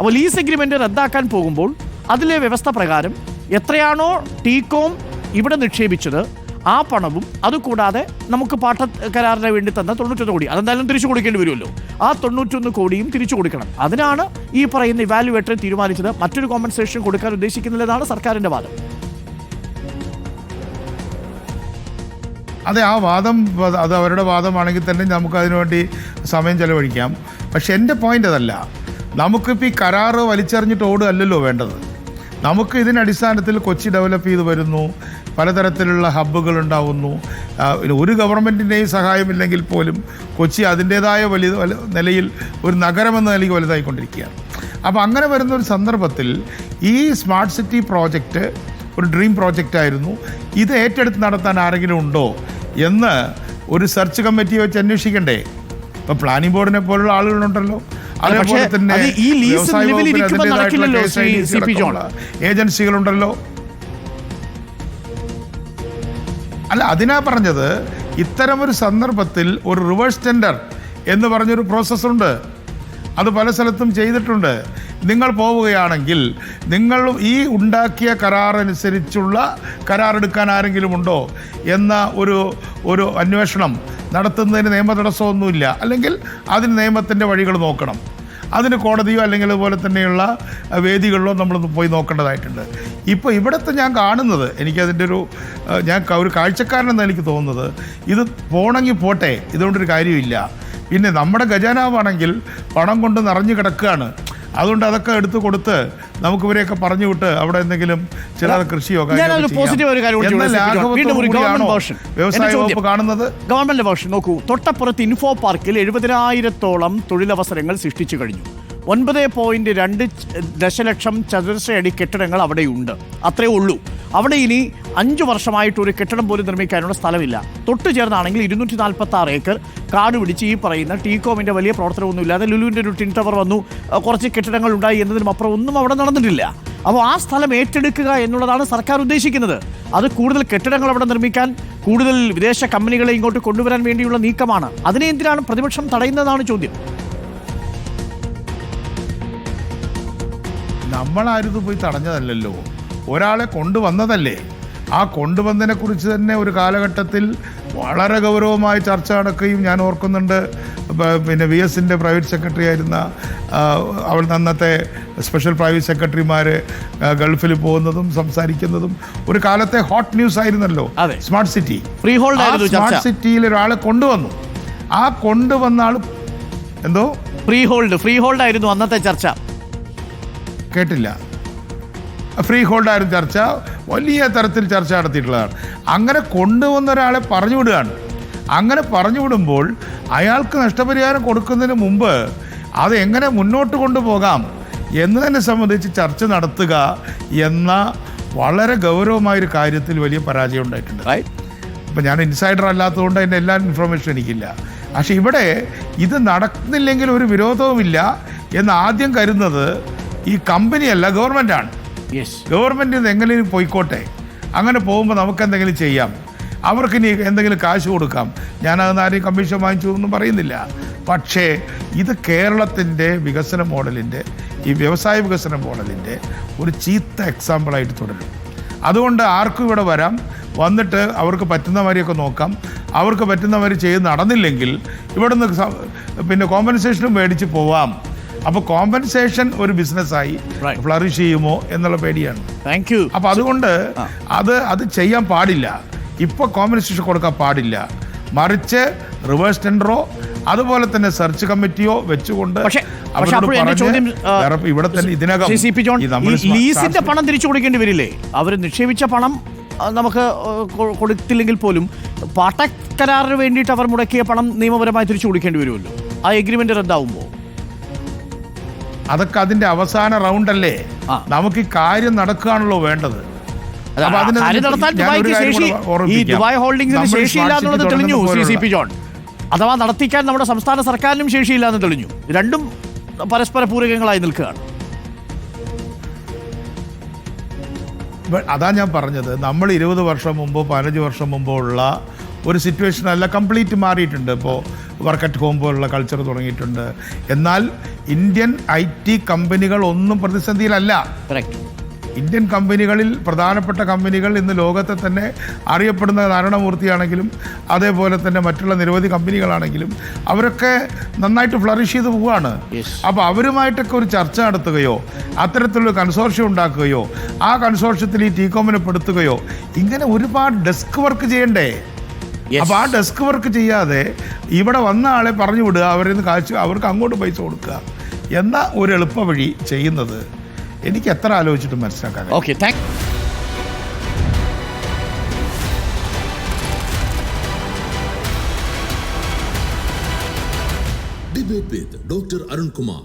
അപ്പോൾ lease agreement റദ്ദാക്കാൻ പോകുമ്പോൾ അതിലെ വ്യവസ്ഥ പ്രകാരം എത്രയാണോ ടീകോം ഇവിടെ നിക്ഷേപിച്ചത് ആ പണവും അതുകൂടാതെ നമുക്ക് പാട്ട കരാറിന് വേണ്ടി തന്ന തൊണ്ണൂറ്റൊന്ന് കോടി. അതെന്തായാലും തിരിച്ചു കൊടുക്കേണ്ടി വരുമല്ലോ. ആ തൊണ്ണൂറ്റൊന്ന് കോടിയും തിരിച്ചു കൊടുക്കണം. അതിനാണ് ഈ പറയുന്ന ഇവാലുവേറ്റർ തീരുമാനിച്ചത്. മറ്റൊരു കോമ്പൻസേഷൻ കൊടുക്കാൻ ഉദ്ദേശിക്കുന്നില്ലെന്നാണ് സർക്കാരിന്റെ വാദം. അതെ ആ വാദം അത് അവരുടെ വാദമാണെങ്കിൽ തന്നെ നമുക്ക് അതിനുവേണ്ടി സമയം ചെലവഴിക്കാം. പക്ഷെ എന്റെ പോയിന്റ് അതല്ല. നമുക്കിപ്പോൾ ഈ കരാറ് വലിച്ചെറിഞ്ഞിട്ട് ഓടുകയല്ലല്ലോ വേണ്ടത്. നമുക്ക് ഇതിന്റെ അടിസ്ഥാനത്തിൽ കൊച്ചി ഡെവലപ്പ് ചെയ്ത് വരുന്നു. പലതരത്തിലുള്ള ഹബ്ബുകൾ ഉണ്ടാവുന്നു. ഒരു ഗവൺമെന്റിന്റെയും സഹായമില്ലെങ്കിൽ പോലും കൊച്ചി അതിന്റേതായ വലിയ വല- നിലയിൽ ഒരു നഗരമെന്ന നിലയ്ക്ക് വലുതായിക്കൊണ്ടിരിക്കുകയാണ്. അപ്പോൾ അങ്ങനെ വരുന്ന ഒരു സന്ദർഭത്തിൽ ഈ സ്മാർട്ട് സിറ്റി പ്രോജക്റ്റ് ഒരു ഡ്രീം പ്രോജക്റ്റ് ആയിരുന്നു. ഇത് ഏറ്റെടുത്ത് നടത്താൻ ആരെങ്കിലും ഉണ്ടോ എന്ന് ഒരു സെർച്ച് കമ്മിറ്റി വെച്ച് അന്വേഷിക്കണ്ടേ? ഇപ്പോൾ പ്ലാനിംഗ് ബോർഡിനെ പോലുള്ള ആളുകളുണ്ടല്ലോ. പക്ഷേ അത് ഈ ലീസ് നിലവിലിരിക്കുമ്പോൾ നടക്കില്ലല്ലോ, സി പി ജോൺ. ഏജൻസികളുണ്ടല്ലോ. അല്ല അതിനാ പറഞ്ഞത് ഇത്തരമൊരു സന്ദർഭത്തിൽ ഒരു റിവേഴ്സ് ടെൻഡർ എന്ന് പറഞ്ഞൊരു പ്രോസസ്സുണ്ട് അത് പല സ്ഥലത്തും ചെയ്തിട്ടുണ്ട്. നിങ്ങൾ പോവുകയാണെങ്കിൽ നിങ്ങൾ ഈ ഉണ്ടാക്കിയ കരാറനുസരിച്ചുള്ള കരാറെടുക്കാൻ കരാർ എടുക്കാൻ ആരെങ്കിലും ഉണ്ടോ? എന്ന ഒരു ഒരു അന്വേഷണം നടത്തുന്നതിന് നിയമ തടസ്സമൊന്നുമില്ല. അല്ലെങ്കിൽ അതിന് നിയമത്തിന്റെ വഴികൾ നോക്കണം. അതിന് കോടതിയോ അല്ലെങ്കിൽ അതുപോലെ തന്നെയുള്ള വേദികളിലോ നമ്മൾ പോയി നോക്കേണ്ടതായിട്ടുണ്ട്. ഇപ്പോൾ ഇവിടുത്തെ ഞാൻ കാണുന്നത് എനിക്കതിന്റെ ഒരു ഞാൻ ഒരു കാഴ്ചക്കാരനെന്ന് എനിക്ക് തോന്നുന്നത്. ഇത് പോണെങ്കിൽ പോട്ടെ ഇതുകൊണ്ടൊരു കാര്യമില്ല. പിന്നെ നമ്മുടെ ഖജാനാവാണെങ്കിൽ പണം കൊണ്ട് നിറഞ്ഞു കിടക്കുകയാണ്. അതുകൊണ്ട് അതൊക്കെ എടുത്തു കൊടുത്ത് നമുക്ക് ഇവരെയൊക്കെ പറഞ്ഞു വിട്ട് അവിടെ എന്തെങ്കിലും ചില കൃഷിയോ. വ്യവസായ വകുപ്പ് കാണുന്നത്? ഗവൺമെന്റ് നോക്കൂ. തൊട്ടപ്പുറത്ത് ഇൻഫോ പാർക്കിൽ എഴുപതിനായിരത്തോളം തൊഴിലവസരങ്ങൾ സൃഷ്ടിച്ചു കഴിഞ്ഞു. ഒൻപത് പോയിന്റ് രണ്ട് ദശലക്ഷം ചതുരശ്ര അടി കെട്ടിടങ്ങൾ അവിടെയുണ്ട്. അത്രേ ഉള്ളൂ. അവിടെ ഇനി അഞ്ചു വർഷമായിട്ട് ഒരു കെട്ടിടം പോലും നിർമ്മിക്കാനുള്ള സ്ഥലമില്ല. തൊട്ട് ചേർന്നാണെങ്കിൽ ഇരുന്നൂറ്റി നാൽപ്പത്തി ആറ് ഏക്കർ. കാട് പിടിച്ച് ഈ പറയുന്ന ടീകോമിന്റെ വലിയ പ്രവർത്തനമൊന്നുമില്ലാതെ ലുലുവിന്റെ ഒരു ടിൻ ടവർ വന്നു. കുറച്ച് കെട്ടിടങ്ങൾ ഉണ്ടായി എന്നതിനും അപ്പുറം ഒന്നും അവിടെ നടന്നിട്ടില്ല. അപ്പോൾ ആ സ്ഥലം ഏറ്റെടുക്കുക എന്നുള്ളതാണ് സർക്കാർ ഉദ്ദേശിക്കുന്നത്. അത് കൂടുതൽ കെട്ടിടങ്ങൾ അവിടെ നിർമ്മിക്കാൻ കൂടുതൽ വിദേശ കമ്പനികളെ ഇങ്ങോട്ട് കൊണ്ടുവരാൻ വേണ്ടിയുള്ള നീക്കമാണ്. അതിനെ എന്തിനാണ് പ്രതിപക്ഷം തടയുന്നതാണ് ചോദ്യം. നമ്മളാരും പോയി തടഞ്ഞതല്ലല്ലോ. ഒരാളെ കൊണ്ടുവന്നതല്ലേ? ആ കൊണ്ടുവന്നതിനെ കുറിച്ച് തന്നെ ഒരു കാലഘട്ടത്തിൽ വളരെ ഗൗരവമായി ചർച്ച നടക്കുകയും ഞാൻ ഓർക്കുന്നുണ്ട്. പിന്നെ വി എസിന്റെ പ്രൈവറ്റ് സെക്രട്ടറി ആയിരുന്ന അവൾ അന്നത്തെ സ്പെഷ്യൽ പ്രൈവറ്റ് സെക്രട്ടറിമാർ ഗൾഫിൽ പോകുന്നതും സംസാരിക്കുന്നതും ഒരു കാലത്തെ ഹോട്ട് ന്യൂസ് ആയിരുന്നല്ലോ. Smart city. Free hold smart സിറ്റിയിൽ ഒരാളെ കൊണ്ടുവന്നു. ആ കൊണ്ടുവന്ന ആൾ എന്തോ? ഫ്രീ ഹോൾഡ് ഫ്രീ ഹോൾഡ് ആയിരുന്നു അന്നത്തെ ചർച്ച. കേട്ടില്ല. ഫ്രീ ഹോൾഡായിരുന്നു ചർച്ച. വലിയ തരത്തിൽ ചർച്ച നടത്തിയിട്ടുള്ളതാണ്. അങ്ങനെ കൊണ്ടുവന്ന ഒരാളെ പറഞ്ഞു വിടുകയാണ് അങ്ങനെ പറഞ്ഞു വിടുമ്പോൾ അയാൾക്ക് നഷ്ടപരിഹാരം കൊടുക്കുന്നതിന് മുമ്പ് അത് എങ്ങനെ മുന്നോട്ട് കൊണ്ടുപോകാം എന്നതിനെ സംബന്ധിച്ച് ചർച്ച നടത്തുക എന്ന വളരെ ഗൗരവമായൊരു കാര്യത്തിൽ വലിയ പരാജയം ഉണ്ടായിട്ടുണ്ട്? ഇപ്പം ഞാൻ ഇൻസൈഡർ അല്ലാത്തതുകൊണ്ട് അതിന്റെ എല്ലാ ഇൻഫർമേഷൻ എനിക്കില്ല. പക്ഷെ ഇവിടെ ഇത് നടക്കുന്നില്ലെങ്കിൽ ഒരു വിരോധവുമില്ല എന്ന് ആദ്യം കരുതുന്നത് ഈ കമ്പനിയല്ല ഗവൺമെന്റാണ്. ഗവൺമെന്റ് ഇത് എങ്ങനെയും പോയിക്കോട്ടെ. അങ്ങനെ പോകുമ്പോൾ നമുക്ക് എന്തെങ്കിലും ചെയ്യാം. അവർക്ക് ഇനി എന്തെങ്കിലും കാശ് കൊടുക്കാം. ഞാനത് ആരെയും കമ്മീഷൻ വാങ്ങിച്ചു എന്നും പറയുന്നില്ല. പക്ഷേ ഇത് കേരളത്തിന്റെ വികസന മോഡലിന്റെ ഈ വ്യവസായ വികസന മോഡലിന്റെ ഒരു ചീത്ത എക്സാമ്പിളായിട്ട് തുടരും. അതുകൊണ്ട് ആർക്കും ഇവിടെ വരാം. വന്നിട്ട് അവർക്ക് പറ്റുന്ന മാതിരിയൊക്കെ നോക്കാം. അവർക്ക് പറ്റുന്ന മാതിരി ചെയ്ത് നടന്നില്ലെങ്കിൽ ഇവിടുന്ന് നിന്ന് പിന്നെ കോമ്പൻസേഷനും മേടിച്ച് പോവാം. അപ്പോൾ കോമ്പൻസേഷൻ ഒരു ബിസിനസ്സായി ആയി ഫ്ലറിഷ് ചെയ്യുമോ എന്നുള്ള പേടിയാണ്. താങ്ക് യു അപ്പൊ അതുകൊണ്ട് അത് അത് ചെയ്യാൻ പാടില്ല. ഇപ്പൊ കോമ്പൻസേഷൻ കൊടുക്കാൻ പാടില്ല. മറിച്ച് റിവേഴ്സ് ടെൻഡറോ അതുപോലെ തന്നെ സെർച്ച് കമ്മിറ്റിയോ വെച്ചുകൊണ്ട് ഇവിടെ തന്നെ ഇതിനകം ലീസിന്റെ പണം തിരിച്ചു കൊടുക്കേണ്ടി വരില്ലേ? അവർ നിക്ഷേപിച്ച പണം നമുക്ക് കൊടുത്തില്ലെങ്കിൽ പോലും പാട്ടക്കരാറിന് വേണ്ടിയിട്ട് അവർ മുടക്കിയ പണം നിയമപരമായി തിരിച്ചു കൊടുക്കേണ്ടി വരുമല്ലോ. ആ എഗ്രിമെന്റ് റദ്ദാവുമ്പോൾ. അതൊക്കെ അതിന്റെ അവസാന റൗണ്ട് അല്ലേ നമുക്ക് ഈ കാര്യം നടക്കുകയാണല്ലോ വേണ്ടത്. ദുബായ് ശേഷിയില്ല എന്നുള്ളത് തെളിഞ്ഞു തുടങ്ങുന്ന സി സി പി ജോൺ. അഥവാ നടത്തിക്കാൻ നമ്മുടെ സംസ്ഥാന സർക്കാരിനും ശേഷിയില്ല എന്ന് തെളിഞ്ഞു. രണ്ടും പരസ്പര പൂരകങ്ങളായി നിൽക്കുകയാണ്. അതാ ഞാൻ പറഞ്ഞത്. നമ്മൾ ഇരുപത് വർഷം മുമ്പോ പതിനഞ്ച് വർഷം മുമ്പോ ഉള്ള ഒരു സിറ്റുവേഷൻ അല്ല കംപ്ലീറ്റ് മാറിയിട്ടുണ്ട്. ഇപ്പോൾ വർക്ക് അറ്റ് ഹോം പോലുള്ള കൾച്ചർ തുടങ്ങിയിട്ടുണ്ട്. എന്നാൽ ഇന്ത്യൻ ഐ ടി കമ്പനികൾ ഒന്നും പ്രതിസന്ധിയിലല്ല. ഇന്ത്യൻ കമ്പനികളിൽ പ്രധാനപ്പെട്ട കമ്പനികൾ ഇന്ന് ലോകത്തെ തന്നെ അറിയപ്പെടുന്ന നാരായണമൂർത്തിയാണെങ്കിലും അതേപോലെ തന്നെ മറ്റുള്ള നിരവധി കമ്പനികളാണെങ്കിലും അവരൊക്കെ നന്നായിട്ട് ഫ്ലറിഷ് ചെയ്ത് പോവുകയാണ്. അപ്പോൾ അവരുമായിട്ടൊക്കെ ഒരു ചർച്ച നടത്തുകയോ അത്തരത്തിലുള്ള കൺസോർഷ്യം ഉണ്ടാക്കുകയോ ആ കൺസോർഷ്യത്തിൽ ഈ ടീകോമിനെ പെടുത്തുകയോ ഇങ്ങനെ ഒരുപാട് ഡെസ്ക് വർക്ക് ചെയ്യണ്ടേ? അപ്പോൾ ആ ഡെസ്ക് വർക്ക് ചെയ്യാതെ ഇവിടെ വന്ന ആളെ പറഞ്ഞു വിടുക അവരിൽ നിന്ന് കാശ് അവർക്ക് അങ്ങോട്ട് പൈസ കൊടുക്കുക എന്ന ഒരു എളുപ്പ വഴി ചെയ്യുന്നത് എനിക്ക് എത്ര ആലോചിച്ചിട്ടും മനസ്സിലാക്കാൻ. Okay thank Debate with Dr. Arun Kumar.